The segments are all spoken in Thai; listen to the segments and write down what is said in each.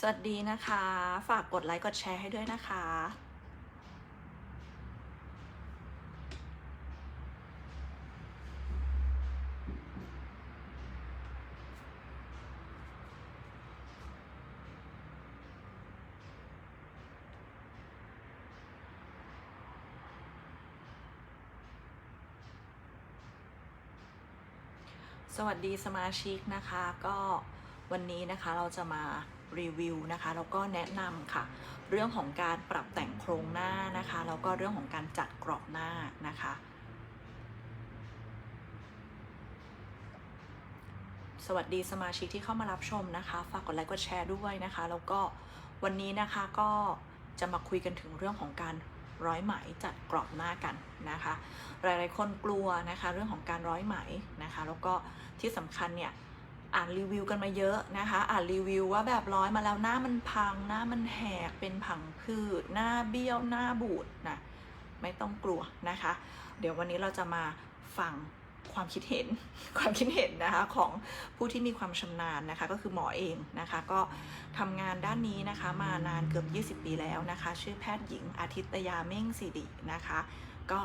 สวัสดีนะคะ ฝากกดไลค์กดแชร์ให้ด้วยนะคะ สวัสดีสมาชิกนะคะ ก็วันนี้นะคะเราจะมา รีวิวนะคะแล้วก็แนะนำค่ะ เรื่องของการปรับแต่งโครงหน้านะคะแล้วก็เรื่องของการจัดกรอบหน้านะคะ สวัสดีสมาชิกที่เข้ามารับชมนะคะ ฝากกดไลค์กดแชร์ด้วยนะคะ แล้วก็วันนี้นะคะก็จะมาคุยกันถึงเรื่องของการร้อยไหมจัดกรอบหน้ากันนะคะ หลายๆคนกลัวนะคะ เรื่องของการร้อยไหมนะคะ แล้วก็ที่สำคัญเนี่ย อ่านรีวิวกันมาเยอะนะคะ อ่านรีวิวว่าแบบร้อยมาแล้วหน้ามันพังหน้ามันแหกเป็นผังผืดหน้าเบี้ยวหน้าบูดนะไม่ต้องกลัวนะคะ เดี๋ยววันนี้เราจะมาฟังความคิดเห็นความคิดเห็นนะคะของผู้ที่มีความชำนาญนะคะก็คือหมอเองนะคะก็ทำงานด้านนี้นะคะมานานเกือบ 20 ปีแล้วนะคะ ชื่อแพทย์หญิงอาทิตยาเม่งสิรินะคะ ก็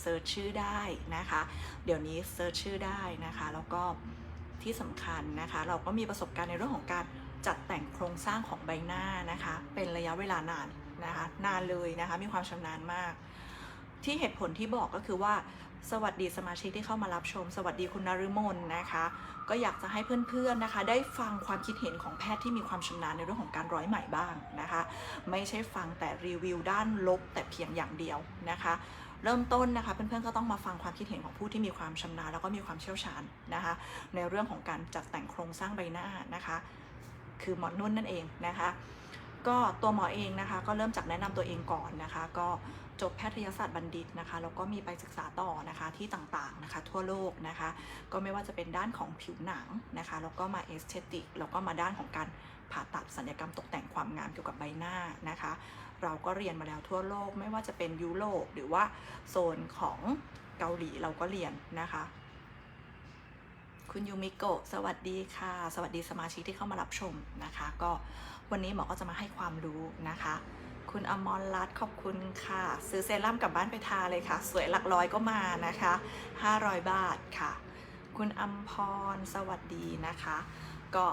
เซิร์ชชื่อได้นะคะ เดี๋ยวนี้เซิร์ชชื่อได้นะคะ แล้วก็ ที่สำคัญนะคะ เราก็มีประสบการณ์ในเรื่องของการจัดแต่งโครงสร้างของใบหน้านะคะ เป็นระยะเวลานานนะคะนานเลยนะคะ มีความชำนาญมาก ที่เหตุผลที่บอกก็คือว่าสวัสดีสมาชิกที่เข้ามารับชม สวัสดีคุณนฤมลนะคะ ก็อยากจะให้เพื่อนๆนะคะ ได้ฟังความคิดเห็นของแพทย์ที่มีความชำนาญในเรื่องของการร้อยไหมบ้างนะคะ ไม่ใช่ฟังแต่รีวิวด้านลบแต่เพียงอย่างเดียวนะคะ เริ่มต้นนะคะเพื่อนๆก็ต้องมาฟังความคิดเห็นของผู้ที่มีความชำนาญแล้วก็มีความเชี่ยวชาญนะคะ ในเรื่องของการจัดแต่งโครงสร้างใบหน้านะคะ คือหมอนุ่นนั่นเองนะคะ ก็ตัวหมอเองนะคะก็เริ่มจากแนะนำตัวเองก่อนนะคะ ก็จบแพทยศาสตร์บัณฑิตนะคะแล้วก็มีไปศึกษาต่อนะคะที่ต่างๆนะคะ ทั่วโลกนะคะ ก็ไม่ว่าจะเป็นด้านของผิวหนังนะคะแล้วก็มาเอสเตติกแล้วก็มาด้านของการผ่าตัดศัลยกรรมตกแต่งความงามเกี่ยวกับใบหน้านะคะ เราก็เรียนมาแล้วทั่วโลก ไม่ว่าจะเป็นยุโรปหรือว่าโซนของเกาหลีเราก็เรียนนะคะ คุณยูมิโกะสวัสดีค่ะ สวัสดีสมาชิกที่เข้ามารับชมนะคะ ก็วันนี้หมอก็จะมาให้ความรู้นะคะ คุณอมรรัตน์ขอบคุณค่ะ ซื้อเซรั่มกลับบ้านไปทาเลยค่ะ สวยหลักร้อยก็มานะคะ 500 บาทค่ะ คุณอัมพรสวัสดีนะคะ ก็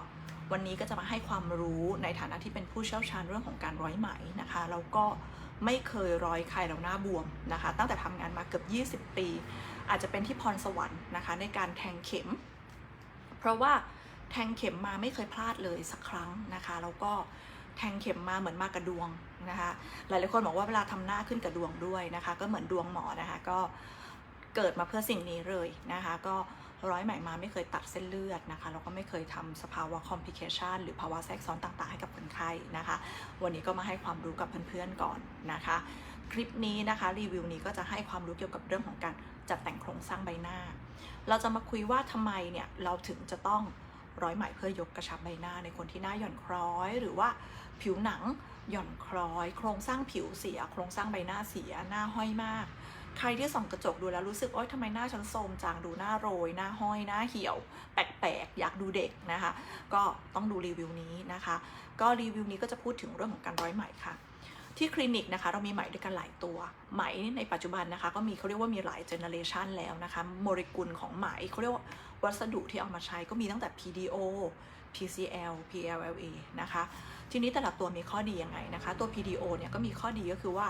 วันนี้ก็จะมาให้ความรู้ในฐานะที่เป็นผู้เชี่ยวชาญเรื่องของการร้อยไหมนะคะแล้วก็ไม่เคยร้อยใครแล้วหน้าบวมนะคะ ตั้งแต่ทำงานมาเกือบ 20 ปี อาจจะเป็นที่พรสวรรค์นะคะ ในการแทงเข็ม เพราะว่าแทงเข็มมาไม่เคยพลาดเลยสักครั้งนะคะแล้วก็แทงเข็มมาเหมือนมากระดวงนะคะหลายๆคนบอกว่าเวลาทำหน้าขึ้นกระดวงด้วยนะคะ ก็เหมือนดวงหมอนะคะก็เกิดมาเพื่อสิ่งนี้เลยนะคะ ก็ ร้อยไหมมาไม่เคยตัดเส้นเลือดนะคะแล้วก็ไม่เคยทำสภาวะ complication หรือภาวะแทรกซ้อนต่าง ๆ ให้กับคนไข้นะคะ วันนี้ก็มาให้ความรู้กับเพื่อนๆก่อนนะคะ คลิปนี้นะคะรีวิวนี้ก็จะให้ความรู้เกี่ยวกับเรื่องของการจัดแต่งโครงสร้างใบหน้า เราจะมาคุยว่าทำไมเนี่ยเราถึงจะต้องร้อยไหมเพื่อยกกระชับใบหน้าในคนที่หน้าหย่อนคล้อย หรือว่าผิวหนังหย่อนคล้อย โครงสร้างผิวเสีย โครงสร้างใบหน้าเสียหน้าห้อยมาก ใครที่ส่องกระจกดูแล้วรู้สึกโอ๊ยทำไมหน้าฉันโทรมจังดูหน้าโรย หน้าห้อยหน้าเหี่ยว แปลกๆ อยากดูเด็กนะคะ ก็ต้องดูรีวิวนี้นะคะ ก็รีวิวนี้ก็จะพูดถึงเรื่องของการร้อยไหมค่ะ ที่คลินิกนะคะเรามีไหมด้วยกันหลายตัว ไหมในปัจจุบันนะคะ ก็มีเขาเรียกว่ามีหลายเจเนอเรชันแล้วนะคะโมเลกุลของไหมเขาเรียกว่าวัสดุที่เอามาใช้ก็มีตั้งแต่ PDO PCL PLLA นะคะ ทีนี้แต่ละตัวมีข้อดียังไงนะคะ ตัว PDO เนี่ยก็มีข้อดีก็คือว่า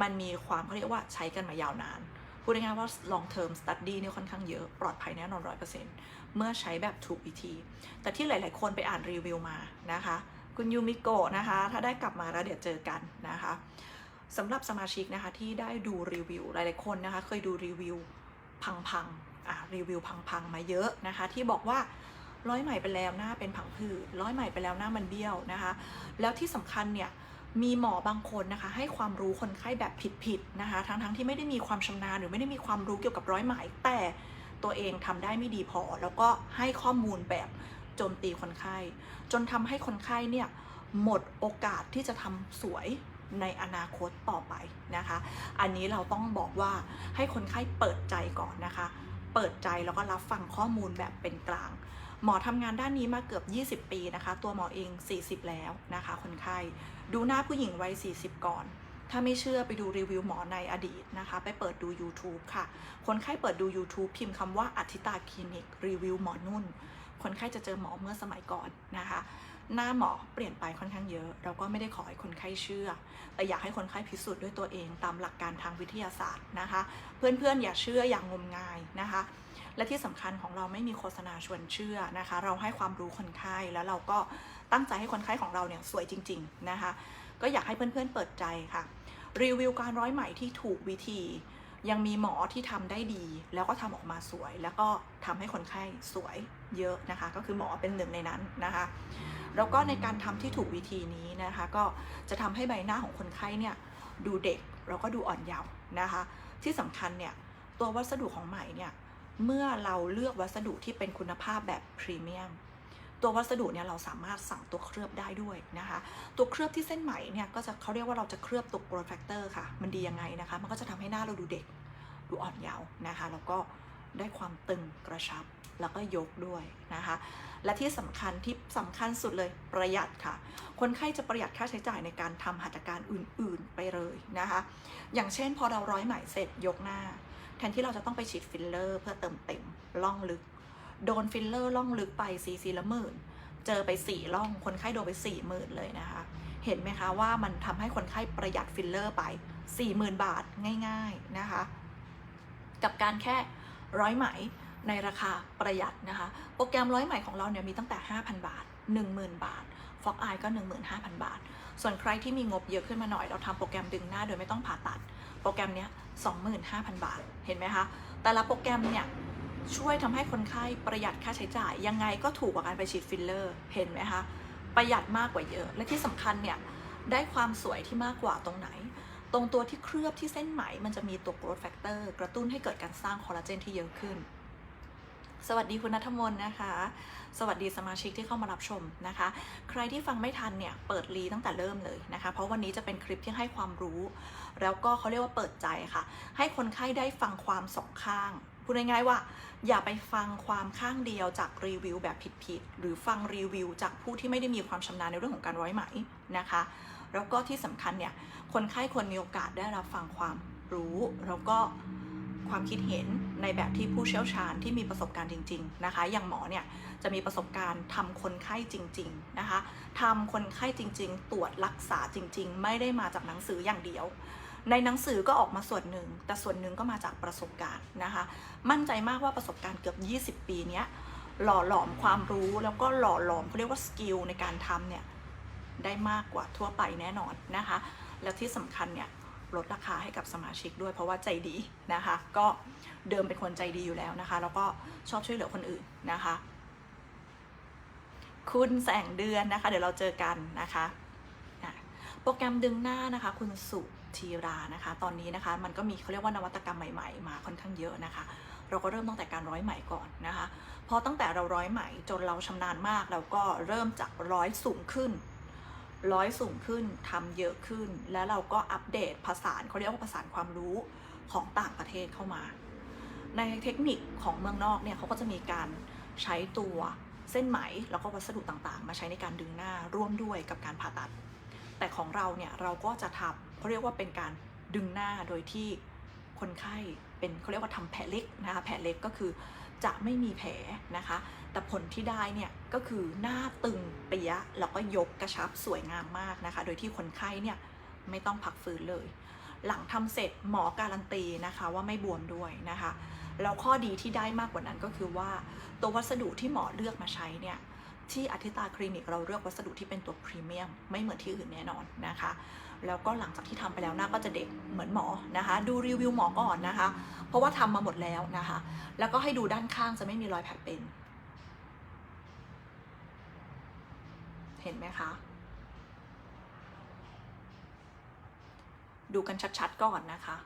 มันมีความเขาเรียกว่าใช้กันมายาวนาน พูดง่ายๆว่า long term study เนี่ยค่อนข้างเยอะปลอดภัยแน่นอน 100%เมื่อใช้แบบถูกวิธี แต่ที่หลายๆคนไปอ่านรีวิวมานะคะ คุณยูมิโกะนะคะ ถ้าได้กลับมาแล้วเดี๋ยวเจอกันนะคะสำหรับสมาชิกนะคะที่ได้ดูรีวิวหลายๆคนนะคะ เคยดูรีวิวพังๆอะรีวิวพังๆมาเยอะนะคะ ที่บอกว่า ร้อยใหม่ไปแล้วหน้าเป็นผังผืดร้อยใหม่ไปแล้วหน้ามันเบี้ยวนะคะ แล้วที่สำคัญเนี่ยมีหมอบางคนนะคะ ให้ความรู้คนไข้แบบผิดๆนะคะ ทั้งๆที่ไม่ได้มีความชำนาญหรือไม่ได้มีความรู้เกี่ยวกับร้อยไหมแต่ตัวเองทำได้ไม่ดีพอ แล้วก็ให้ข้อมูลแบบโจมตีคนไข้ จนทำให้คนไข้เนี่ยหมดโอกาสที่จะทำสวยในอนาคตต่อไปนะคะ อันนี้เราต้องบอกว่าให้คนไข้เปิดใจก่อนนะคะ เปิดใจแล้วก็รับฟังข้อมูลแบบเป็นกลาง หมอทำงานด้านนี้มาเกือบ 20 ปีนะคะ ตัวหมอเอง 40 แล้วนะคะ คนไข้ดูหน้าผู้หญิงวัย 40 ก่อน ถ้าไม่เชื่อไปดูรีวิวหมอในอดีตนะคะ ไปเปิดดู YouTube ค่ะ คนไข้เปิดดู YouTube พิมพ์คำว่าอธิตาคลินิกรีวิวหมอนุ่น คนไข้จะเจอหมอเมื่อสมัยก่อนนะคะ หน้าหมอเปลี่ยนไปค่อนข้างเยอะ เราก็ไม่ได้ขอให้คนไข้เชื่อ แต่อยากให้คนไข้พิสูจน์ด้วยตัวเองตามหลักการทางวิทยาศาสตร์นะคะ เพื่อนๆ อย่าเชื่ออย่างงมงายนะคะ และที่สำคัญของเราไม่มีโฆษณาชวนเชื่อนะคะ เราให้ความรู้คนไข้แล้วเราก็ตั้งใจให้คนไข้ของเราเนี่ยสวยจริง ๆนะคะ ก็อยากให้เพื่อนๆเปิดใจค่ะ รีวิวการร้อยไหมที่ถูกวิธียังมีหมอที่ทำได้ดี แล้วก็ทำออกมาสวย แล้วก็ทำให้คนไข้สวยเยอะนะคะ ก็คือหมอเป็นหนึ่งในนั้นนะคะ แล้วก็ในการทำที่ถูกวิธีนี้นะคะ ก็จะทำให้ใบหน้าของคนไข้เนี่ยดูเด็กแล้วก็ดูอ่อนเยาว์นะคะ ที่สำคัญเนี่ยตัววัสดุของไหมเนี่ยเมื่อเราเลือกวัสดุที่เป็นคุณภาพแบบพรีเมียมตัววัสดุเนี่ยเราสามารถสั่งตัวเคลือบได้ด้วยนะคะ ตัวเคลือบที่เส้นไหมเนี่ยก็จะเขาเรียกว่าเราจะเคลือบตัว growth factor ค่ะ มันดียังไงนะคะ มันก็จะทำให้หน้าเราดูเด็ก ดูอ่อนเยาว์นะคะ แล้วก็ได้ความตึงกระชับ แล้วก็ยกด้วยนะคะ และที่สำคัญที่สำคัญสุดเลยประหยัดค่ะ คนไข้จะประหยัดค่าใช้จ่ายในการทำหัตถการอื่น ๆไปเลยนะคะ อย่างเช่นพอเราร้อยไหมเสร็จยกหน้า แทนที่เราจะต้องไปฉีดฟิลเลอร์ เพื่อเติมเต็มล่องลึก โดนฟิลเลอร์ล่องลึกไปซีซีละหมื่นเจอไปสี่ล่องคนไข้โดนไปสี่หมื่นเลยนะคะ เห็นไหมคะว่ามันทำให้คนไข้ประหยัดฟิลเลอร์ไปสี่หมื่นบาทง่าย ๆนะคะ กับการแค่ร้อยไหม ในราคาประหยัดนะคะ โปรแกรมร้อยไหม่ของเราเนี่ยมีตั้งแต่ 5,000 บาท 10,000 บาทฟอกอายก็ 15,000 บาท ส่วนใครที่มีงบเยอะขึ้นมาหน่อย เราทำโปรแกรมดึงหน้าโดยไม่ต้องผ่าตัด โปรแกรมเนี้ย25,000 บาท เห็นไหมคะ แต่ละโปรแกรมเนี่ยช่วยทำให้คนไข้ประหยัดค่าใช้จ่าย ยังไงก็ถูกกว่าการไปฉีดฟิลเลอร์ เห็นไหมคะ ประหยัดมากกว่าเยอะ และที่สำคัญเนี่ยได้ความสวยที่มากกว่าตรงไหน ตรงตัวที่เคลือบที่เส้นไหมมันจะมีตัว growth factor กระตุ้นให้เกิดการสร้างคอลลาเจนที่เยอะขึ้น สวัสดีคุณนัทมนนะคะ สวัสดีสมาชิกที่เข้ามารับชมนะคะ ใครที่ฟังไม่ทันเนี่ยเปิดรีตั้งแต่เริ่มเลยนะคะ เพราะวันนี้จะเป็นคลิปที่ให้ความรู้ แล้วก็เขาเรียกว่าเปิดใจค่ะ ให้คนไข้ได้ฟังความสองข้างพูดง่ายๆว่า อย่าไปฟังความข้างเดียวจากรีวิวแบบผิดๆหรือฟังรีวิวจากผู้ที่ไม่ได้มีความชำนาญในเรื่องของการร้อยไหมนะคะ แล้วก็ที่สำคัญเนี่ยคนไข้ควรมีโอกาสได้รับฟังความรู้แล้วก็ ความคิดเห็นในแบบที่ผู้เชี่ยวชาญที่มีประสบการณ์จริง ๆนะคะ อย่างหมอเนี่ยจะมีประสบการณ์ทำคนไข้จริง ๆนะคะทำคนไข้จริง ๆ ตรวจรักษาจริง ๆ ไม่ได้มาจากหนังสืออย่างเดียว ในหนังสือก็ออกมาส่วนหนึ่ง แต่ส่วนหนึ่งก็มาจากประสบการณ์นะคะ มั่นใจมากว่าประสบการณ์เกือบ 20 ปีเนี้ยหล่อหลอมความรู้แล้วก็หล่อหลอมเขาเรียกว่าสกิลในการทำเนี่ยได้มากกว่าทั่วไปแน่นอนนะคะ แล้วที่สำคัญเนี่ย ลดราคาให้กับสมาชิกด้วยเพราะว่าใจดีนะคะ ก็เดิมเป็นคนใจดีอยู่แล้วนะคะ แล้วก็ชอบช่วยเหลือคนอื่นนะคะ คุณแสงเดือนนะคะ เดี๋ยวเราเจอกันนะคะอะโปรแกรมดึงหน้านะคะ คุณสุธีรานะคะ ตอนนี้นะคะมันก็มีเขาเรียกว่านวัตกรรมใหม่ๆ มาค่อนข้างเยอะนะคะ เราก็เริ่มตั้งแต่การร้อยไหมก่อนนะคะพอตั้งแต่เราร้อยไหมจนเราชำนาญมากเราก็เริ่มจากร้อยสูงขึ้น ร้อยสูงขึ้นทำเยอะขึ้น แล้วเราก็อัปเดตผสานเขาเรียกว่าผสานความรู้ของต่างประเทศเข้ามา ในเทคนิคของเมืองนอกเนี่ยเขาก็จะมีการใช้ตัวเส้นไหมแล้วก็วัสดุต่างๆ มาใช้ในการดึงหน้าร่วมด้วยกับการผ่าตัด แต่ของเราเนี่ยเราก็จะทำเขาเรียกว่าเป็นการดึงหน้าโดยที่ คนไข้เป็นเขาเรียกว่าทำแผลเล็กนะคะแผลเล็กก็คือจะไม่มีแผลนะคะ แต่ผลที่ได้เนี่ยก็คือหน้าตึงเปียแล้วก็ยกกระชับสวยงามมากนะคะ โดยที่คนไข้เนี่ยไม่ต้องพักฟื้นเลย หลังทำเสร็จหมอการันตีนะคะว่าไม่บวมด้วยนะคะแล้วข้อดีที่ได้มากกว่านั้นก็คือว่า ตัววัสดุที่หมอเลือกมาใช้เนี่ยที่อธิตาคลินิกเราเลือกวัสดุที่เป็นตัวพรีเมียมไม่เหมือนที่อื่นแน่นอนนะคะ แล้วก็หลังจากที่ทำไปแล้วหน้าก็จะเด็กเหมือนหมอนะคะ ดูรีวิวหมอก่อนนะคะ เพราะว่าทำมาหมดแล้วนะคะ แล้วก็ให้ดูด้านข้างจะไม่มีรอยแผลเป็น เห็นไหมคะ ดูกันชัดๆก่อนนะคะ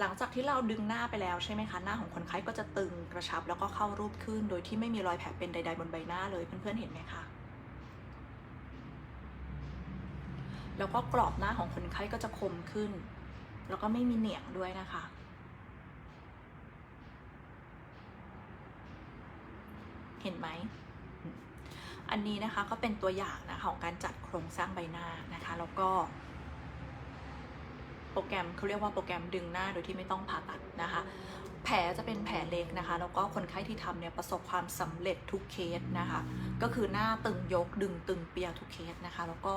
หลังจากที่เราดึงหน้าไปแล้วใช่ไหมคะ หน้าของคนไข้ก็จะตึงกระชับแล้วก็เข้ารูปขึ้น โดยที่ไม่มีรอยแผลเป็นใด ๆ บนใบหน้าเลยเพื่อนๆเห็นไหมคะ แล้วก็กรอบหน้าของคนไข้ก็จะคมขึ้น แล้วก็ไม่มีเหนียงด้วยนะคะ เห็นไหม อันนี้นะคะก็เป็นตัวอย่างนะคะของการจัดโครงสร้างใบหน้านะคะ แล้วก็ โปรแกรมเขาเรียกว่าโปรแกรมดึงหน้าโดยที่ไม่ต้องผ่าตัดนะคะ แผลจะเป็นแผลเล็กนะคะ แล้วก็คนไข้ที่ทำเนี่ยประสบความสำเร็จทุกเคสนะคะ ก็คือหน้าตึงยกดึงตึงเปียทุกเคสนะคะ แล้วก็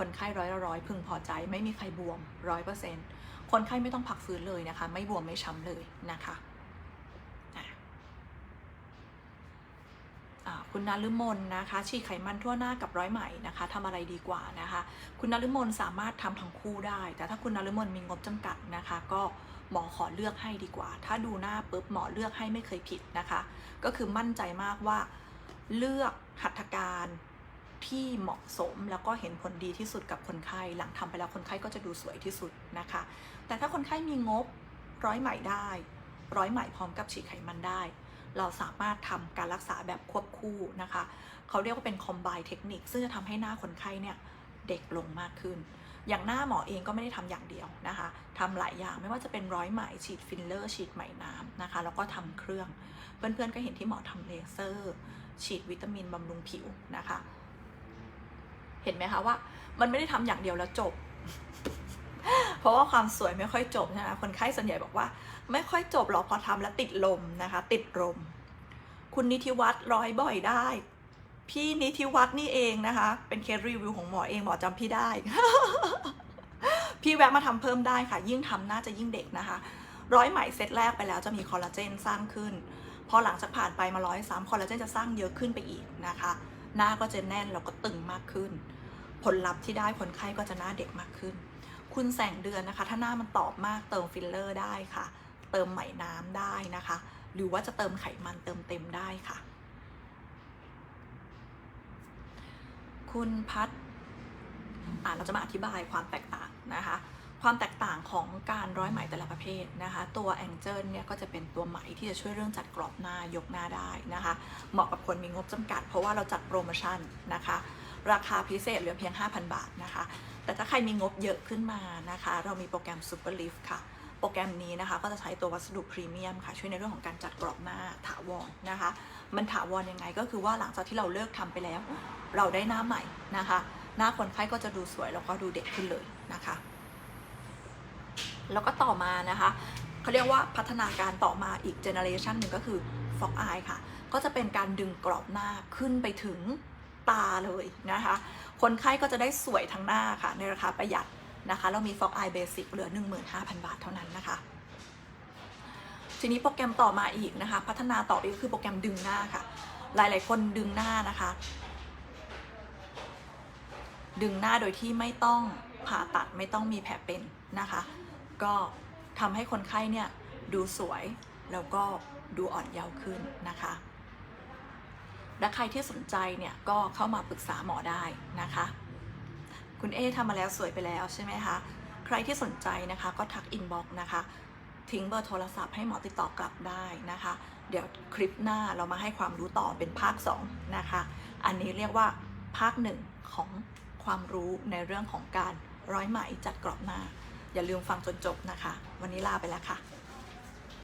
คนไข้ร้อยละร้อยพึงพอใจ ไม่มีใครบวมร้อยเปอร์เซ็นต์คนไข้ไม่ต้องพักฟื้นเลยนะคะ ไม่บวมไม่ช้ำเลยนะคะคุณนฤมลนะคะ ฉีดไขมันทั่วหน้ากับร้อยไหมนะคะทำอะไรดีกว่านะคะ คุณนฤมลสามารถทำทั้งคู่ได้ แต่ถ้าคุณนฤมลมีงบจำกัดนะคะ ก็หมอขอเลือกให้ดีกว่า ถ้าดูหน้าปุ๊บหมอเลือกให้ไม่เคยผิดนะคะ ก็คือมั่นใจมากว่าเลือกหัตถการ ที่เหมาะสมแล้วก็เห็นผลดีที่สุดกับคนไข้ หลังทำไปแล้วคนไข้ก็จะดูสวยที่สุดนะคะ แต่ถ้าคนไข้มีงบร้อยไหมได้ ร้อยไหมพร้อมกับฉีดไขมันได้ เราสามารถทำการรักษาแบบควบคู่นะคะ เขาเรียกว่าเป็นคอมไบเทคนิคซึ่งจะทำให้หน้าคนไข้เนี่ยเด็กลงมากขึ้น อย่างหน้าหมอเองก็ไม่ได้ทำอย่างเดียวนะคะทำหลายอย่างไม่ว่าจะเป็นร้อยไหมฉีดฟิลเลอร์ ฉีดไหมน้ำนะคะ แล้วก็ทำเครื่อง เพื่อนๆก็เห็นที่หมอทำเลเซอร์ ฉีดวิตามินบำรุงผิวนะคะ เห็นไหมคะว่า มันไม่ได้ทำอย่างเดียวแล้วจบ เพราะว่าความสวยไม่ค่อยจบนะคะคนไข้ส่วนใหญ่บอกว่า ไม่ค่อยจบหรอกพอทำแล้วติดลมนะคะ ติดลม คุณนิติวัตรร้อยบ่อยได้ พี่นิติวัตรนี่เองนะคะ เป็นเคสรีวิวของหมอเองหมอจำพี่ได้ พี่แวะมาทำเพิ่มได้ค่ะ ยิ่งทำน่าจะยิ่งเด็กนะคะ ร้อยไหมเซตแรกไปแล้วจะมีคอลลาเจนสร้างขึ้นพอหลังจากผ่านไปมาร้อยสามคอลลาเจนจะสร้างเยอะขึ้นไปอีกนะคะ หน้าก็จะแน่นแล้วก็ตึงมากขึ้น ผลลัพธ์ที่ได้คนไข้ก็จะหน้าเด็กมากขึ้น คุณแสงเดือนนะคะ ถ้าหน้ามันตอบมากเติมฟิลเลอร์ได้ค่ะ เติมไหมน้ำได้นะคะ หรือว่าจะเติมไขมันเติมเต็มได้ค่ะ คุณพัฒอ่าเราจะมาอธิบายความแตกต่างนะคะ ความแตกต่างของการร้อยไหมแต่ละประเภทนะคะ ตัวแองเจิลเนี่ยก็จะเป็นตัวไหมที่จะช่วยเรื่องจัดกรอบหน้ายกหน้าได้นะคะ เหมาะกับคนมีงบจำกัด เพราะว่าเราจัดโปรโมชั่นนะคะ ราคาพิเศษเหลือเพียง 5,000 บาทนะคะ แต่ถ้าใครมีงบเยอะขึ้นมานะคะ เรามีโปรแกรม Super Lift ค่ะ โปรแกรมนี้นะคะก็จะใช้ตัววัสดุพรีเมียมค่ะช่วยในเรื่องของการจัดกรอบหน้าถาวรนะคะ มันถาวรยังไงก็คือว่าหลังจากที่เราเลิกทำไปแล้ว เราได้หน้าใหม่นะคะ หน้าคนไข้ก็จะดูสวยแล้วก็ดูเด็กขึ้นเลยนะคะ แล้วก็ต่อมานะคะเขาเรียกว่าพัฒนาการต่อมาอีกเจเนอเรชันหนึ่งก็คือฟอกอายค่ะ ก็จะเป็นการดึงกรอบหน้าขึ้นไปถึงตาเลยนะคะ คนไข้ก็จะได้สวยทั้งหน้าค่ะ ในราคาประหยัดนะคะ เรามีฟอกอายเบสิกเหลือ 15,000 บาทเท่านั้นนะคะ ทีนี้โปรแกรมต่อมาอีกนะคะ พัฒนาต่อไปก็คือโปรแกรมดึงหน้าค่ะ หลายๆ คนดึงหน้านะคะ ดึงหน้าโดยที่ไม่ต้องผ่าตัดไม่ต้องมีแผลเป็นนะคะ ก็ทำให้คนไข้เนี่ยดูสวยแล้วก็ดูอ่อนเยาว์ขึ้นนะคะ และใครที่สนใจเนี่ยก็เข้ามาปรึกษาหมอได้นะคะ คุณเอทำมาแล้วสวยไปแล้วใช่ไหมคะ ใครที่สนใจนะคะก็ทักอินบ็อกนะคะ ทิ้งเบอร์โทรศัพท์ให้หมอติดต่อกลับได้นะคะ เดี๋ยวคลิปหน้าเรามาให้ความรู้ต่อเป็นภาค 2 นะคะ อันนี้เรียกว่าภาคหนึ่งของความรู้ในเรื่องของการร้อยไหมจัดกรอบหน้า อย่าลืมฟังจนจบนะคะ วันนี้ลาไปแล้วค่ะ